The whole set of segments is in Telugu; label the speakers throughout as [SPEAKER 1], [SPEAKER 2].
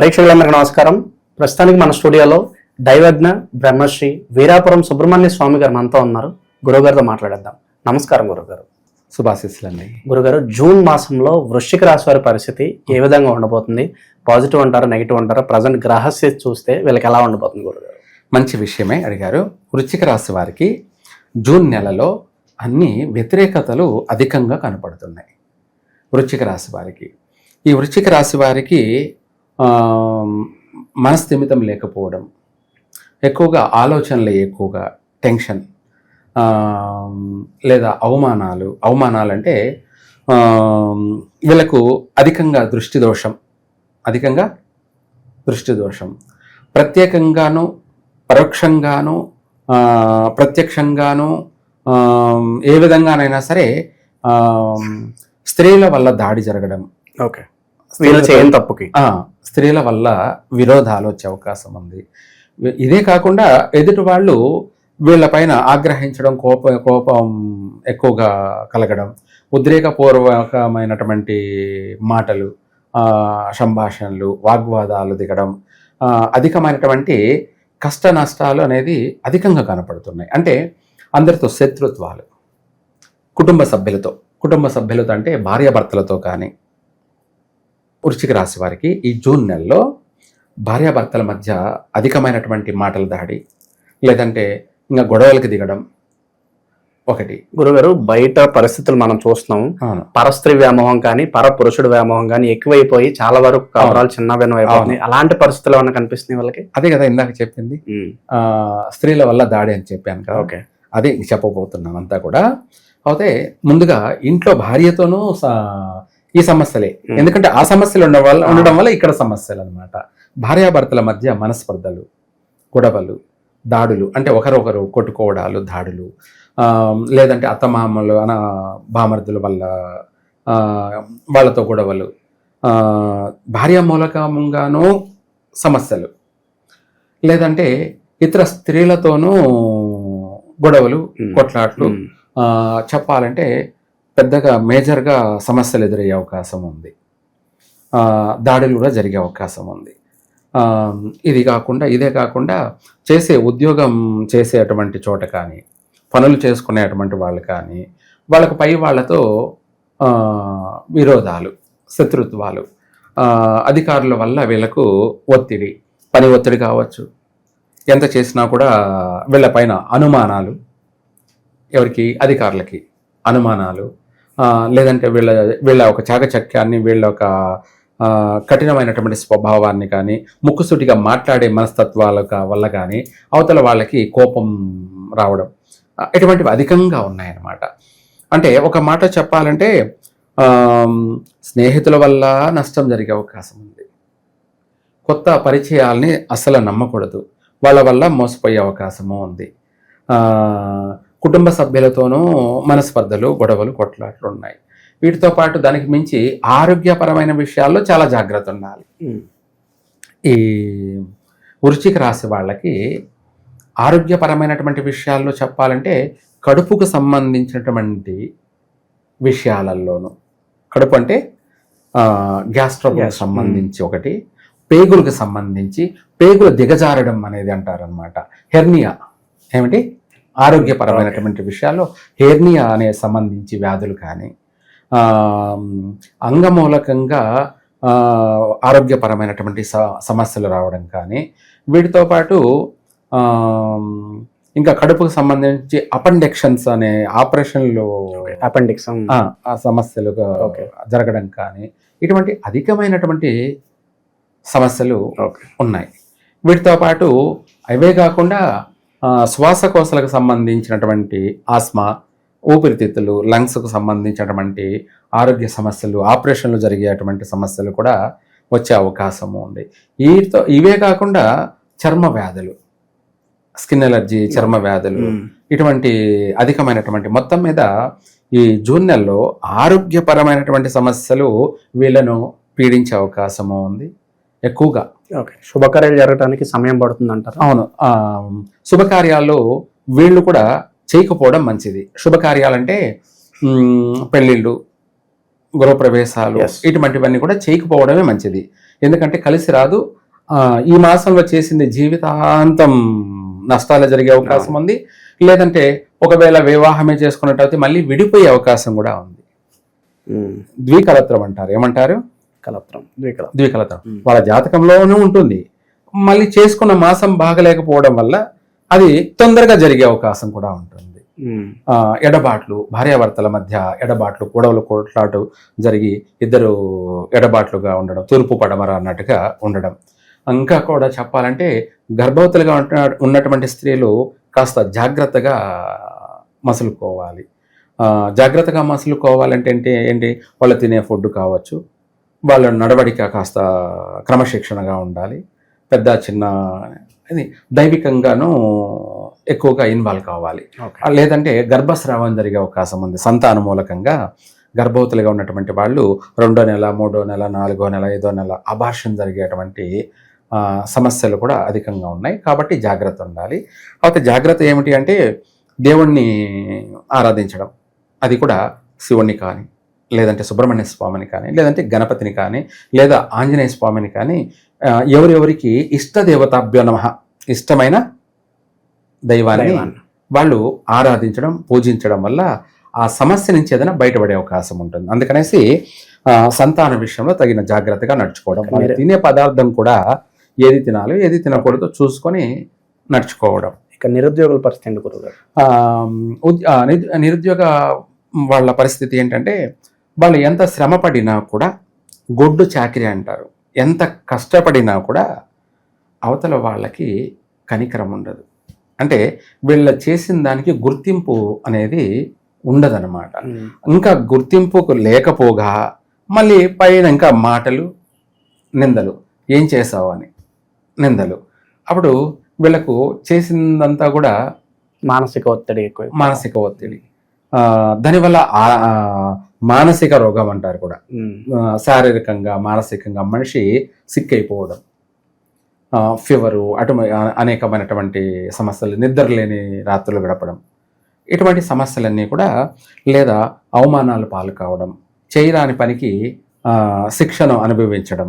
[SPEAKER 1] ప్రేక్షకులందరికీ నమస్కారం. ప్రస్తుతానికి మన స్టూడియోలో దైవజ్ఞ బ్రహ్మశ్రీ వీరాపురం సుబ్రహ్మణ్య స్వామి గారు మనతో ఉన్నారు. గురుగారితో మాట్లాడేద్దాం. నమస్కారం గురుగారు
[SPEAKER 2] శుభాశీస్సులండి.
[SPEAKER 1] గురుగారు జూన్ మాసంలో వృశ్చిక రాశి వారి పరిస్థితి ఏ విధంగా ఉండబోతుంది? పాజిటివ్ అంటారా నెగిటివ్ అంటారా? ప్రజెంట్ గ్రహస్థితి చూస్తే వీళ్ళకి ఎలా ఉండబోతుంది గురుగారు
[SPEAKER 2] మంచి విషయమే అడిగారు. వృశ్చిక రాశి వారికి జూన్ నెలలో అన్ని వ్యతిరేకతలు అధికంగా కనపడుతున్నాయి. వృశ్చిక రాశి వారికి. ఈ వృశ్చిక రాశి వారికి మనస్థిమితం లేకపోవడం ఎక్కువగా ఆలోచనలు ఎక్కువగా టెన్షన్ లేదా అవమానాలు అవమానాలు అంటే వీళ్ళకు అధికంగా దృష్టి దోషం అధికంగా దృష్టి దోషం. ప్రత్యేకంగాను పరోక్షంగాను ప్రత్యక్షంగాను ఏ విధంగానైనా సరే స్త్రీల వల్ల దాడి జరగడం.
[SPEAKER 1] ఓకే. వీళ్ళు చేయని తప్పుకి.
[SPEAKER 2] స్త్రీల వల్ల విరోధాలు వచ్చే అవకాశం ఉంది. ఇదే కాకుండా ఎదుటి వాళ్ళు వీళ్ళపైన ఆగ్రహించడం కోప కోపం ఎక్కువగా కలగడం ఉద్రేకపూర్వకమైనటువంటి మాటలు సంభాషణలు వాగ్వాదాలు దిగడం అధికమైనటువంటి కష్ట నష్టాలు అనేది అధికంగా కనపడుతున్నాయి. అంటే అందరితో శత్రుత్వాలు కుటుంబ సభ్యులతో కుటుంబ సభ్యులతో అంటే భార్యాభర్తలతో కానీ వృశ్చిక రాశి వారికి ఈ జూన్ నెలలో భార్యాభర్తల మధ్య అధికమైనటువంటి మాటల దాడి లేదంటే ఇంకా గొడవలకు దిగడం ఒకటి.
[SPEAKER 1] గురుగారు బయట పరిస్థితులు మనం చూస్తున్నాం. పరస్త్రీ వ్యామోహం కానీ పర పురుషుడు వ్యామోహం కానీ ఎక్కువైపోయి చాలా వరకు కవరాలు చిన్న అయిపోతున్నాయి అలాంటి పరిస్థితులు ఏమైనా కనిపిస్తున్నాయి వాళ్ళకి?
[SPEAKER 2] అదే కదా ఇందాక చెప్పింది. ఆ, స్త్రీల వల్ల దాడి అని చెప్పాను కదా.
[SPEAKER 1] ఓకే.
[SPEAKER 2] అదే చెప్పబోతున్నాను అంతా కూడా. అయితే ముందుగా ఇంట్లో భార్యతోనూ ఈ సమస్యలే. ఎందుకంటే ఆ సమస్యలు ఉండడం వల్ల ఉండడం వల్ల ఇక్కడ సమస్యలు అనమాట భార్యాభర్తల మధ్య మనస్పర్ధలు గొడవలు దాడులు అంటే ఒకరొకరు కొట్టుకోవడాలు దాడులు లేదంటే అత్తమామలు అన బామర్దుల వల్ల ఆ, వాళ్ళతో గొడవలు భార్య మూలకంగానూ సమస్యలు. లేదంటే ఇతర స్త్రీలతోనూ గొడవలు. కొట్లాట్లు చెప్పాలంటే పెద్దగా మేజర్గా సమస్యలు ఎదురయ్యే అవకాశం ఉంది. దాడులు కూడా జరిగే అవకాశం ఉంది. ఇది కాకుండా ఇదే కాకుండా చేసే ఉద్యోగం చేసేటువంటి చోట కానీ పనులు చేసుకునేటువంటి వాళ్ళు కానీ వాళ్ళకు పై వాళ్ళతో విరోధాలు శత్రుత్వాలు అధికారుల వల్ల వీళ్ళకు ఒత్తిడి పని ఒత్తిడి కావచ్చు. ఎంత చేసినా కూడా వీళ్ళపైన అనుమానాలు ఎవరికి? అధికారులకి అనుమానాలు లేదంటే వీళ్ళ వీళ్ళ ఒక చాకచక్యాన్ని వీళ్ళ ఒక కఠినమైనటువంటి స్వభావాన్ని కానీ ముక్కుసూటిగా మాట్లాడే మనస్తత్వాల వల్ల కానీ అవతల వాళ్ళకి కోపం రావడం ఇటువంటివి అధికంగా ఉన్నాయన్నమాట. అంటే ఒక మాట చెప్పాలంటే స్నేహితుల వల్ల నష్టం జరిగే అవకాశం ఉంది. కొత్త పరిచయాల్ని అస్సలు నమ్మకూడదు. వాళ్ళ వల్ల మోసపోయే అవకాశము ఉంది. కుటుంబ సభ్యులతోనూ మనస్పర్ధలు గొడవలు కొట్లాట్లు ఉన్నాయి. వీటితో పాటు దానికి మించి ఆరోగ్యపరమైన విషయాల్లో చాలా జాగ్రత్త ఉండాలి. ఈ వృశ్చిక రాశి వాళ్ళకి ఆరోగ్యపరమైనటువంటి విషయాల్లో చెప్పాలంటే కడుపుకు సంబంధించినటువంటి విషయాలలోనూ కడుపు అంటే గ్యాస్ ట్రబుల్కి. సంబంధించి ఒకటి పేగులకు సంబంధించి పేగులు దిగజారడం అనేది అంటారనమాట హెర్నియా. ఏమిటి? ఆరోగ్యపరమైనటువంటి విషయాల్లో హెర్నియా అనే సంబంధించి వ్యాధులు కానీ అంగమూలకంగా ఆరోగ్యపరమైనటువంటి స- సమస్యలు రావడం కానీ వీటితో పాటు ఇంకా కడుపుకు సంబంధించి అపెండెక్షన్స్ అనే ఆపరేషన్లు
[SPEAKER 1] అపెండిక్స్
[SPEAKER 2] సమస్యలు. జరగడం కానీ ఇటువంటి అధికమైనటువంటి సమస్యలు ఉన్నాయి. వీటితో పాటు అవే కాకుండా శ్వాసకోశాలకు సంబంధించినటువంటి ఆస్మా ఊపిరితిత్తులు లంగ్స్కు సంబంధించినటువంటి ఆరోగ్య సమస్యలు ఆపరేషన్లు జరిగేటువంటి సమస్యలు కూడా వచ్చే అవకాశము ఉంది వీటితో ఇవే కాకుండా చర్మ వ్యాధులు స్కిన్ ఎలర్జీ చర్మ వ్యాధులు. ఇటువంటి అధికమైనటువంటి మొత్తం మీద ఈ జూన్ నెలలో ఆరోగ్యపరమైనటువంటి సమస్యలు వీళ్ళను పీడించే అవకాశము ఉంది ఎక్కువగా
[SPEAKER 1] శుభకార్యాలు జరగడానికి సమయం పడుతుంది అంటారా
[SPEAKER 2] అవును. ఆ, శుభకార్యాలు వీళ్ళు కూడా చేయకపోవడం మంచిది. శుభకార్యాలంటే పెళ్ళిళ్ళు గృహప్రవేశాలు. ఇటువంటివన్నీ కూడా చేయకపోవడమే మంచిది. ఎందుకంటే కలిసి రాదు. ఆ, ఈ మాసంలో చేసింది జీవితాంతం నష్టాలు జరిగే అవకాశం ఉంది. లేదంటే ఒకవేళ వివాహమే చేసుకున్నట్టయితే మళ్ళీ విడిపోయే అవకాశం కూడా ఉంది. ద్వికలత్రం అంటారు. ఏమంటారు?
[SPEAKER 1] కలత్రం ద్వికలం
[SPEAKER 2] ద్వికలత్రం. వాళ్ళ జాతకంలోనూ ఉంటుంది. మళ్ళీ చేసుకున్న మాసం బాగలేకపోవడం వల్ల అది తొందరగా జరిగే అవకాశం కూడా ఉంటుంది. ఎడబాట్లు భార్యాభర్తల మధ్య ఎడబాట్లు గొడవలు కొట్లాటు జరిగి ఇద్దరు ఎడబాట్లుగా ఉండడం తూర్పు పడమర అన్నట్టుగా ఉండడం. ఇంకా కూడా చెప్పాలంటే గర్భవతులుగా ఉన్నటువంటి స్త్రీలు కాస్త జాగ్రత్తగా మసులుకోవాలి. జాగ్రత్తగా మసులుకోవాలంటే ఏంటి ఏంటి వాళ్ళు తినే ఫుడ్ కావచ్చు వాళ్ళ నడవడిక కాస్త క్రమశిక్షణగా ఉండాలి. పెద్ద చిన్న ఇది దైవికంగాను ఎక్కువగా ఇన్వాల్వ్ కావాలి. లేదంటే గర్భస్రావం జరిగే అవకాశం ఉంది. సంతాన మూలకంగా గర్భవతులుగా ఉన్నటువంటి వాళ్ళు రెండో నెల మూడో నెల నాలుగో నెల ఐదో నెల అబార్షన్ జరిగేటువంటి సమస్యలు కూడా అధికంగా ఉన్నాయి. కాబట్టి జాగ్రత్త ఉండాలి. అయితే జాగ్రత్త ఏమిటి అంటే దేవుణ్ణి ఆరాధించడం. అది కూడా శివుణ్ణి కానీ లేదంటే సుబ్రహ్మణ్య స్వామిని కానీ లేదంటే గణపతిని కానీ లేదా ఆంజనేయ స్వామిని కానీ ఎవరెవరికి ఇష్ట దేవతాభ్యో నమః ఇష్టమైన దైవాన్ని. వాళ్ళు ఆరాధించడం పూజించడం వల్ల ఆ సమస్య నుంచి ఏదైనా బయటపడే అవకాశం ఉంటుంది. అందుకనేసి సంతాన విషయంలో తగిన జాగ్రత్తగా నడుచుకోవడం. తినే పదార్థం కూడా ఏది తినాలో ఏది తినకూడదో చూసుకొని నడుచుకోవడం.
[SPEAKER 1] ఇక నిరుద్యోగుల పరిస్థితి
[SPEAKER 2] నిరు- నిరుద్యోగ వాళ్ళ పరిస్థితి ఏంటంటే వాళ్ళు ఎంత శ్రమ పడినా కూడా గొడ్డు చాకిరి అంటారు. ఎంత కష్టపడినా కూడా అవతల వాళ్ళకి కనికరం ఉండదు. అంటే వీళ్ళ చేసిన దానికి గుర్తింపు అనేది ఉండదన్నమాట. ఇంకా గుర్తింపు లేకపోగా మళ్ళీ పైన ఇంకా మాటలు నిందలు. ఏం చేసావు అని? నిందలు. అప్పుడు వీళ్ళకు చేసిందంతా కూడా
[SPEAKER 1] మానసిక ఒత్తిడి ఎక్కువ
[SPEAKER 2] మానసిక ఒత్తిడి. దానివల్ల మానసిక రోగం అంటారు కూడా. శారీరకంగా మానసికంగా మనిషి సిక్ అయిపోవడం ఫీవరు అటు అనేకమైనటువంటి సమస్యలు నిద్ర లేని రాత్రులు గడపడం. ఇటువంటి సమస్యలన్నీ కూడా లేదా అవమానాలు పాలు కావడం చేయరాని పనికి శిక్షను అనుభవించడం.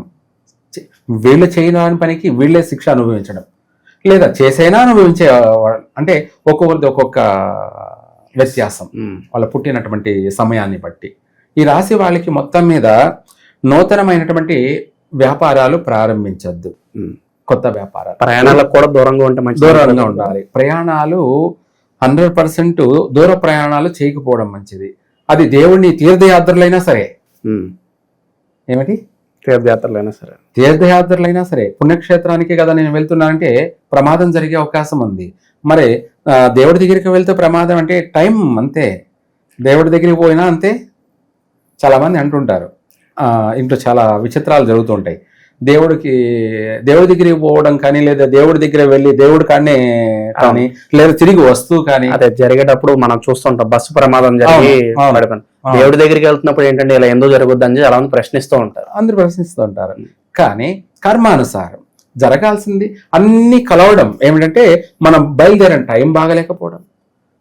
[SPEAKER 2] వీళ్ళు చేయరాని పనికి వీళ్ళే శిక్ష అనుభవించడం. లేదా చేసైనా అనుభవించే అంటే ఒక్కొక్కరిది ఒక్కొక్క వ్యత్యాసం. వాళ్ళ పుట్టినటువంటి సమయాన్ని బట్టి. ఈ రాశి వాళ్ళకి మొత్తం మీద నూతనమైనటువంటి వ్యాపారాలు ప్రారంభించద్దు. కొత్త వ్యాపారాలు.
[SPEAKER 1] ప్రయాణాలకు కూడా దూరంగా ఉంటే మంచి
[SPEAKER 2] దూరంగా ఉండాలి. ప్రయాణాలు హండ్రెడ్ పర్సెంట్ దూర ప్రయాణాలు చేయకపోవడం మంచిది. అది దేవుడిని తీర్థయాత్రలైనా సరే. ఏమిటి?
[SPEAKER 1] తీర్థయాత్రలైనా సరే.
[SPEAKER 2] తీర్థయాత్రలైనా సరే. పుణ్యక్షేత్రానికి కదా నేను వెళ్తున్నానంటే ప్రమాదం జరిగే అవకాశం ఉంది. మరి దేవుడి దగ్గరికి వెళ్తే ప్రమాదం అంటే టైం అంతే. దేవుడి దగ్గరికి పోయినా అంతే. చాలా మంది అంటుంటారు. ఆ, ఇంట్లో చాలా విచిత్రాలు జరుగుతుంటాయి. దేవుడికి దేవుడి దగ్గరికి పోవడం కానీ లేదా దేవుడి దగ్గర వెళ్ళి దేవుడి కాడనే కానీ లేదా తిరిగి వస్తూ కానీ
[SPEAKER 1] అదే జరిగేటప్పుడు మనం చూస్తుంటాం బస్సు ప్రమాదం జరిగి. దేవుడి దగ్గరికి వెళ్తున్నప్పుడు ఏంటంటే ఇలా ఎందుకు జరుగుద్ది అని చాలా మంది ప్రశ్నిస్తూ ఉంటారు.
[SPEAKER 2] అందరూ ప్రశ్నిస్తూ ఉంటారు. కానీ కర్మానుసారం జరగాల్సింది అన్ని కలవడం ఏమిటంటే మనం బయలుదేరిన టైం బాగలేకపోవడం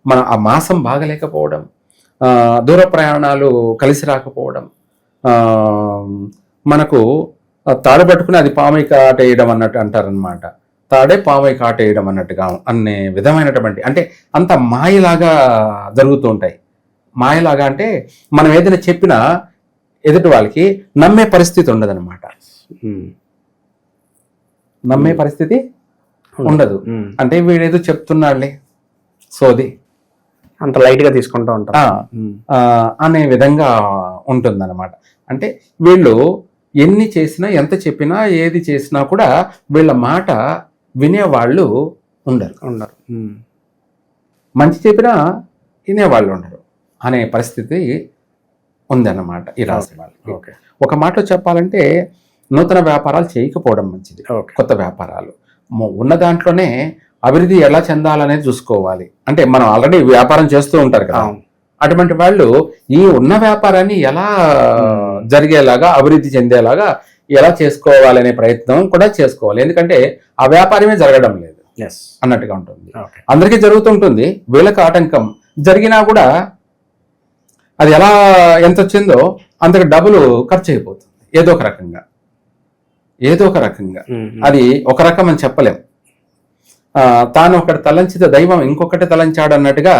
[SPEAKER 2] మన ఆ మాసం బాగలేకపోవడం దూర ప్రయాణాలు కలిసి రాకపోవడం మనకు తాడు పట్టుకుని అది పామై కాటేయడం అన్నట్టు అంటారనమాట తాడే పామై కాటేయడం అన్నట్టుగా అనే విధమైనటువంటి అంటే అంత మాయలాగా జరుగుతూ ఉంటాయి. మాయలాగా అంటే మనం ఏదైనా చెప్పినా ఎదుటి వాళ్ళకి నమ్మే పరిస్థితి ఉండదన్నమాట. నమ్మే పరిస్థితి ఉండదు. అంటే వీడేదో చెప్తున్నాడులే సోది.
[SPEAKER 1] అంత లైట్గా తీసుకుంటూ ఉంటాం.
[SPEAKER 2] ఆ,
[SPEAKER 1] ఉమ్.
[SPEAKER 2] ఆ, అనే విధంగా ఉంటుందన్నమాట. అంటే వీళ్ళు ఎన్ని చేసినా ఎంత చెప్పినా ఏది చేసినా కూడా వీళ్ళ మాట వినేవాళ్ళు ఉండరు.
[SPEAKER 1] ఉండరు.
[SPEAKER 2] మంచి చెప్పినా వినేవాళ్ళు ఉండరు అనే పరిస్థితి ఉందన్నమాట ఈ రాశి వాళ్ళకి.
[SPEAKER 1] ఓకే.
[SPEAKER 2] ఒక మాటలో చెప్పాలంటే నూతన వ్యాపారాలు చేయకపోవడం మంచిది. కొత్త వ్యాపారాలు. ఉన్న దాంట్లోనే అభివృద్ధి ఎలా చెందాలనేది చూసుకోవాలి. అంటే మనం ఆల్రెడీ వ్యాపారం చేస్తూ ఉంటారు కదా. అటువంటి వాళ్ళు ఈ ఉన్న వ్యాపారాన్ని ఎలా జరిగేలాగా అభివృద్ధి చెందేలాగా ఎలా చేసుకోవాలనే ప్రయత్నం కూడా చేసుకోవాలి. ఎందుకంటే ఆ వ్యాపారమే జరగడం లేదు. అన్నట్టుగా ఉంటుంది. అందరికీ జరుగుతుంటుంది. వీళ్ళకి ఆటంకం. జరిగినా కూడా అది ఎలా ఎంత వచ్చిందో అంతకు డబ్బులు ఖర్చు అయిపోతుంది. ఏదో ఒక రకంగా. ఏదో ఒక రకంగా. అది ఒక రకం అని చెప్పలేం. ఆ, తాను ఒకటి తలంచితే దైవం ఇంకొకటి తలంచాడు అన్నట్టుగా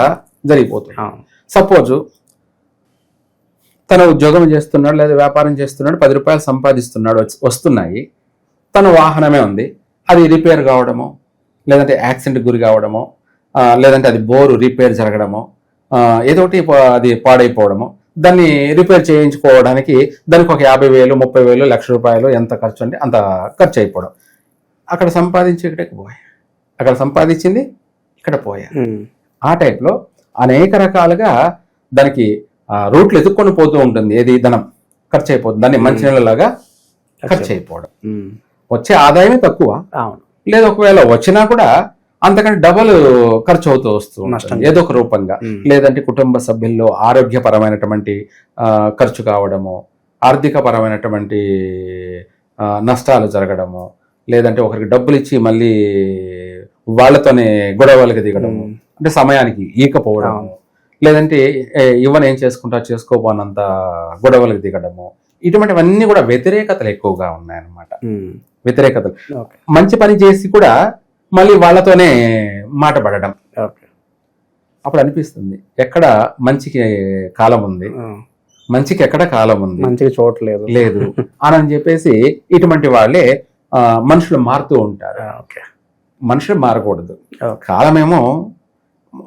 [SPEAKER 2] జరిగిపోతుంది. సపోజ్ తను ఉద్యోగం చేస్తున్నాడు లేదా వ్యాపారం చేస్తున్నాడు పది రూపాయలు సంపాదిస్తున్నాడు వస్తున్నాయి. తన వాహనమే ఉంది. అది రిపేర్ కావడమో లేదంటే యాక్సిడెంట్ గురి కావడమో లేదంటే అది బోరు రిపేర్ జరగడమో ఏదో ఒకటి అది పాడైపోవడమో దాన్ని రిపేర్ చేయించుకోవడానికి దానికి ఒక యాభై వేలు ముప్పై వేలు లక్ష రూపాయలు ఎంత ఖర్చు అంటే అంత ఖర్చు అయిపోవడం. అక్కడ సంపాదించి ఇక్కడికి పోయా అక్కడ సంపాదించింది ఇక్కడ పోయా. ఆ టైప్లో అనేక రకాలుగా దానికి రూట్లు ఎదుక్కొని పోతూ ఉంటుంది ఏది ధనం ఖర్చు అయిపోతుంది దాన్ని మంచి నెలలాగా ఖర్చు అయిపోవడం. వచ్చే ఆదాయమే తక్కువ
[SPEAKER 1] అవును
[SPEAKER 2] లేదా ఒకవేళ వచ్చినా కూడా అంతకంటే డబల్ ఖర్చు అవుతూ వస్తూ.
[SPEAKER 1] నష్టం.
[SPEAKER 2] ఏదో ఒక రూపంగా. లేదంటే కుటుంబ సభ్యుల్లో ఆరోగ్యపరమైనటువంటి ఖర్చు కావడము ఆర్థిక పరమైనటువంటి ఆ, నష్టాలు జరగడము లేదంటే ఒకరికి డబ్బులు ఇచ్చి మళ్ళీ వాళ్ళతోనే గొడవలకు దిగడము
[SPEAKER 1] ఉమ్.
[SPEAKER 2] అంటే సమయానికి ఈకపోవడము లేదంటే ఏ, ఇవ్వని ఏం చేసుకుంటా చేసుకోపోనంత గొడవలకు దిగడము. ఇటువంటివన్నీ కూడా వ్యతిరేకతలు ఎక్కువగా ఉన్నాయన్నమాట. వ్యతిరేకతలు. మంచి పని చేసి కూడా మళ్ళీ వాళ్ళతోనే మాట పడడం. అప్పుడు అనిపిస్తుంది ఎక్కడ మంచికి కాలం ఉంది. మంచికి ఎక్కడ కాలం ఉంది?
[SPEAKER 1] మంచిగా చూడలేదు
[SPEAKER 2] లేదు. అని చెప్పేసి ఇటువంటి వాళ్ళే మనుషులు మారుతూ ఉంటారు.
[SPEAKER 1] ఓకే.
[SPEAKER 2] మనుషులు మారకూడదు. కాలమేమో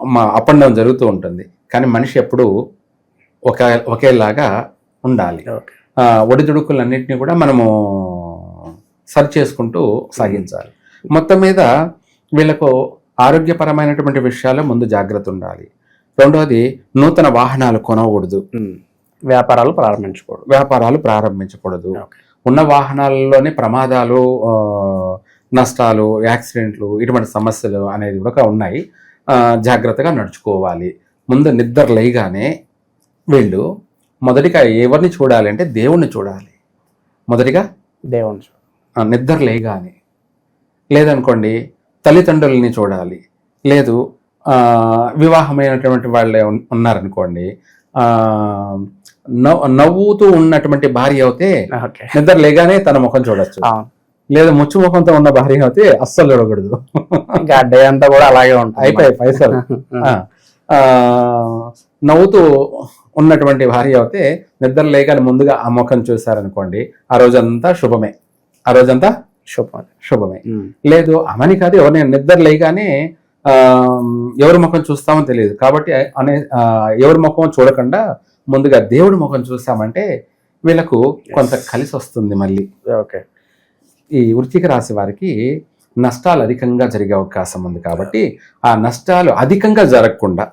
[SPEAKER 2] మా అప్ అండ్ డౌన్ జరుగుతూ ఉంటుంది. కానీ మనిషి ఎప్పుడు ఒక ఒకేలాగా ఉండాలి. ఒడిదుడుకులన్నింటినీ కూడా మనము సరి చేసుకుంటూ సాగించాలి. మొత్తం మీద వీళ్ళకు ఆరోగ్యపరమైనటువంటి విషయాల్లో ముందు జాగ్రత్త ఉండాలి. రెండవది నూతన వాహనాలు కొనకూడదు.
[SPEAKER 1] వ్యాపారాలు ప్రారంభించకూడదు.
[SPEAKER 2] వ్యాపారాలు ప్రారంభించకూడదు. ఉన్న వాహనాలలోనే ప్రమాదాలు నష్టాలు యాక్సిడెంట్లు ఇటువంటి సమస్యలు అనేది కూడా ఉన్నాయి. ఆ, జాగ్రత్తగా నడుచుకోవాలి. ముందు నిద్ర లేయగానే వీళ్ళు. మొదటిగా ఎవరిని చూడాలి అంటే దేవుణ్ణి చూడాలి. మొదటిగా. ఆ, నిద్ర లేగానే లేదనుకోండి తల్లిదండ్రులని చూడాలి. లేదు ఆ, వివాహమైనటువంటి వాళ్ళే ఉన్- ఉన్నారనుకోండి నవ్వుతూ ఉన్నటువంటి భార్య అయితే నిద్ర లేగానే తన ముఖం చూడొచ్చు. లేదా ముచ్చు ముఖంతో ఉన్న భార్య అయితే అస్సలు చూడకూడదు.
[SPEAKER 1] ఇంకా డే అంతా కూడా అలాగే ఉంటుంది
[SPEAKER 2] అయిపోయాయి పైసలు నవ్వుతూ ఉన్నటువంటి భార్య అయితే నిద్ర లేకని ముందుగా ఆ ముఖం చూశారనుకోండి ఆ రోజంతా శుభమే. ఆ రోజంతా
[SPEAKER 1] శుభం
[SPEAKER 2] శుభమే.
[SPEAKER 1] ఉమ్.
[SPEAKER 2] లేదు అమని కాదు ఎవరిని నిద్ర లేగానే ఆ, ఎవరి ముఖం చూస్తామో తెలియదు. కాబట్టి అనే ఎవరి ముఖం చూడకుండా ముందుగా దేవుడి ముఖం చూస్తామంటే వీళ్ళకు కొంత కలిసి వస్తుంది మళ్ళీ.
[SPEAKER 1] ఓకే.
[SPEAKER 2] ఈ వృశ్చిక రాశి వారికి నష్టాలు అధికంగా జరిగే అవకాశం ఉంది కాబట్టి ఆ నష్టాలు అధికంగా జరగకుండా.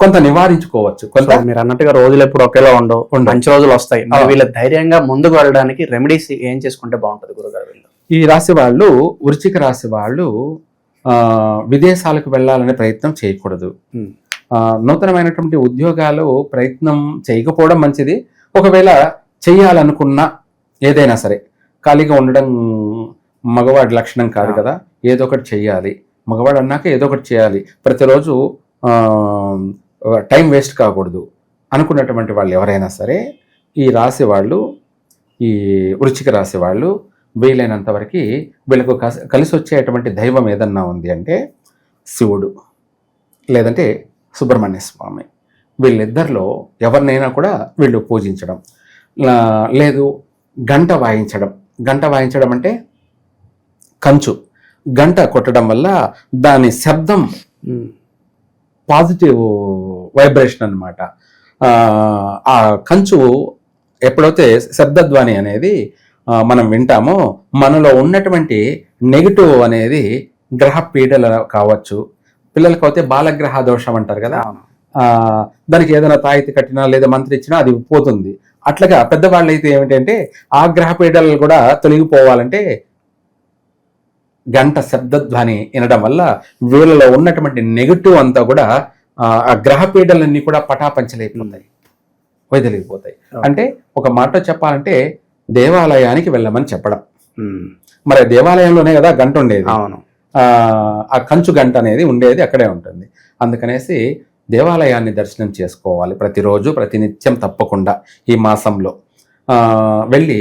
[SPEAKER 2] కొంత నివారించుకోవచ్చు. కొంత
[SPEAKER 1] మీరు అన్నట్టుగా రోజులు ఎప్పుడు ఒకేలా ఉండవు. మంచి రోజులు వస్తాయి. వీళ్ళ ధైర్యంగా ముందుకు వెళ్ళడానికి రెమెడీస్ ఏం చేసుకుంటే బాగుంటది గురుగారు వీళ్ళు?
[SPEAKER 2] ఈ రాశి వాళ్ళు వృశ్చిక రాశి వాళ్ళు ఆ, విదేశాలకు వెళ్ళాలనే ప్రయత్నం చేయకూడదు. నూతనమైనటువంటి ఉద్యోగాలు ప్రయత్నం చేయకపోవడం మంచిది. ఒకవేళ చేయాలనుకున్నా ఏదైనా సరే. ఖాళీగా ఉండడం మగవాడి లక్షణం కాదు కదా. ఏదో ఒకటి చేయాలి మగవాడు అన్నాక ఏదో ఒకటి చేయాలి. ప్రతిరోజు టైం వేస్ట్ కాకూడదు అనుకున్నటువంటి వాళ్ళు ఎవరైనా సరే ఈ రాశి వాళ్ళు ఈ వృచ్చిక రాశి వాళ్ళు వీలైనంత వరకు వీళ్ళకు కలిసి వచ్చేటువంటి దైవం ఏదన్నా ఉంది అంటే శివుడు లేదంటే సుబ్రహ్మణ్య స్వామి. వీళ్ళిద్దరిలో ఎవరినైనా కూడా వీళ్ళు పూజించడం. లేదు గంట వాయించడం. గంట వాయించడం అంటే కంచు. గంట కొట్టడం వల్ల దాని శబ్దం. పాజిటివ్ వైబ్రేషన్ అనమాట ఆ కంచు ఎప్పుడైతే శబ్దధ్వని అనేది మనం వింటామో మనలో ఉన్నటువంటి నెగిటివ్ అనేది గ్రహ పీడలు కావచ్చు. పిల్లలకి అయితే బాలగ్రహ దోషం అంటారు కదా. దానికి ఏదైనా తాయితీ కట్టినా లేదా మంత్రి ఇచ్చినా అది పోతుంది. అట్లాగా పెద్దవాళ్ళు అయితే ఏమిటంటే ఆ గ్రహ పీడలు కూడా తొలగిపోవాలంటే గంట శబ్దధ్వని వినడం వల్ల వీళ్ళలో ఉన్నటువంటి నెగిటివ్ అంతా కూడా ఆ, గ్రహ పీడలన్నీ కూడా పటాపంచలైపోతాయి. వదిలిపోతాయి
[SPEAKER 1] Okay.
[SPEAKER 2] అంటే ఒక మాట చెప్పాలంటే దేవాలయానికి వెళ్ళమని చెప్పడం. మరి దేవాలయంలోనే కదా గంట ఉండేది.
[SPEAKER 1] అవును.
[SPEAKER 2] ఆ కంచు గంట అనేది ఉండేది అక్కడే ఉంటుంది. అందుకనేసి దేవాలయాన్ని దర్శనం చేసుకోవాలి ప్రతిరోజు ప్రతినిత్యం తప్పకుండా ఈ మాసంలో. వెళ్ళి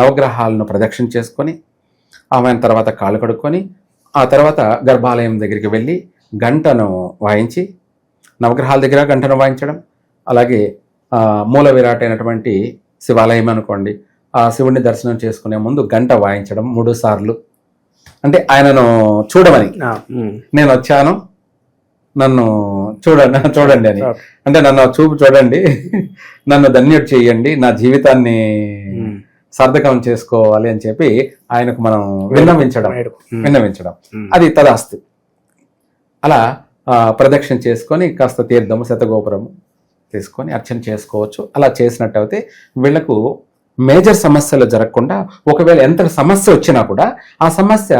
[SPEAKER 2] నవగ్రహాలను ప్రదక్షిణ చేసుకొని ఆమె తర్వాత కాళ్ళు కడుక్కొని ఆ తర్వాత గర్భాలయం దగ్గరికి వెళ్ళి గంటను వాయించి నవగ్రహాల దగ్గర గంటను వాయించడం అలాగే మూల విరాట్ అయినటువంటి శివాలయం అనుకోండి ఆ శివుడిని దర్శనం చేసుకునే ముందు గంట వాయించడం మూడు సార్లు. అంటే ఆయనను చూడమని. నేను వచ్చాను నన్ను చూడండి చూడండి అని. అంటే నన్ను చూపు చూడండి నన్ను ధన్యుడు చేయండి నా జీవితాన్ని. సార్థకం చేసుకోవాలి అని చెప్పి ఆయనకు మనం విన్నవించడం. విన్నవించడం. అది తదాస్తు అలా ప్రదక్షిణ చేసుకొని కాస్త తీర్థము శతగోపురము తీసుకొని అర్చన చేసుకోవచ్చు అలా చేసినట్టయితే వీళ్ళకు మేజర్ సమస్యలు జరగకుండా ఒకవేళ ఎంత సమస్య వచ్చినా కూడా ఆ సమస్య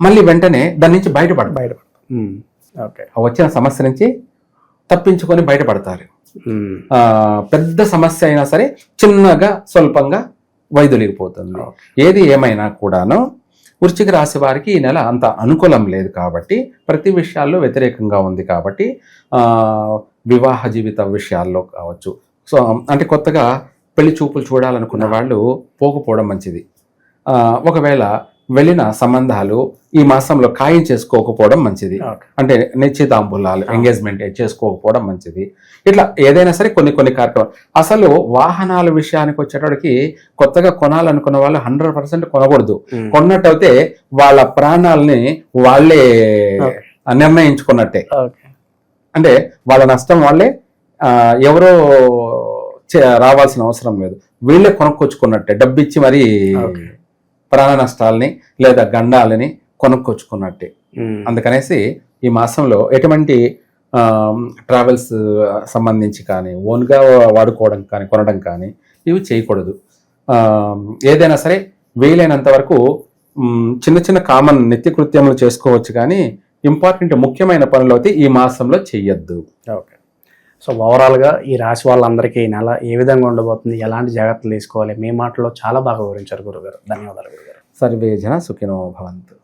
[SPEAKER 2] మళ్ళీ వెంటనే దాని నుంచి బయటపడదు
[SPEAKER 1] బయట ఉమ్. ఓకే
[SPEAKER 2] ఆ వచ్చిన సమస్య నుంచి తప్పించుకొని బయటపడతారు. పెద్ద సమస్య అయినా సరే చిన్నగా స్వల్పంగా వైదొలిగిపోతుంది. ఏది ఏమైనా కూడాను వృశ్చిక రాశి వారికి ఈ నెల అంత అనుకూలం లేదు కాబట్టి ప్రతి విషయాల్లో వ్యతిరేకంగా ఉంది కాబట్టి వివాహ జీవిత విషయాల్లో కావచ్చు. సో అంటే కొత్తగా పెళ్ళి చూపులు చూడాలనుకున్న వాళ్ళు పోకపోవడం మంచిది. ఒకవేళ వెళ్ళిన సంబంధాలు ఈ మాసంలో ఖాయం చేసుకోకపోవడం మంచిది. అంటే నిశ్చితాంబులాలు ఎంగేజ్మెంట్ చేసుకోకపోవడం మంచిది ఇట్లా ఏదైనా సరే కొన్ని కొన్ని కార్యక్రమాలు అసలు వాహనాల విషయానికి వచ్చేటప్పటికి కొత్తగా కొనాలనుకున్న వాళ్ళు హండ్రెడ్ పర్సెంట్ కొనకూడదు. కొన్నట్టయితే వాళ్ళ ప్రాణాలని వాళ్ళే. నిర్ణయించుకున్నట్టే. అంటే వాళ్ళ నష్టం వాళ్ళే ఎవరో రావాల్సిన అవసరం లేదు వీళ్ళే కొనుక్కొచ్చుకున్నట్టే డబ్బిచ్చి మరి. ప్రాణ నష్టాలని లేదా గండాలని కొనుక్కొచ్చుకున్నట్టే. అందుకనేసి ఈ మాసంలో ఎటువంటి ట్రావెల్స్ సంబంధించి కానీ ఓన్గా వాడుకోవడం కానీ కొనడం కానీ ఇవి చేయకూడదు. ఏదైనా సరే వీలైనంత వరకు చిన్న చిన్న కామన్ నిత్యకృత్యములు చేసుకోవచ్చు కానీ ఇంపార్టెంట్ ముఖ్యమైన పనులు అయితే ఈ మాసంలో చెయ్యొద్దు.
[SPEAKER 1] ఓకే. సో ఓవరాల్గా ఈ రాశి వాళ్ళందరికీ ఈ నెల ఏ విధంగా ఉండబోతుంది? ఎలాంటి జాగ్రత్తలు తీసుకోవాలి? మీ మాటలో చాలా బాగా వివరించారు గురుగారు. ధన్యవాదాలు గురుగారు.
[SPEAKER 2] సర్వే జన సుఖినో భవంతు.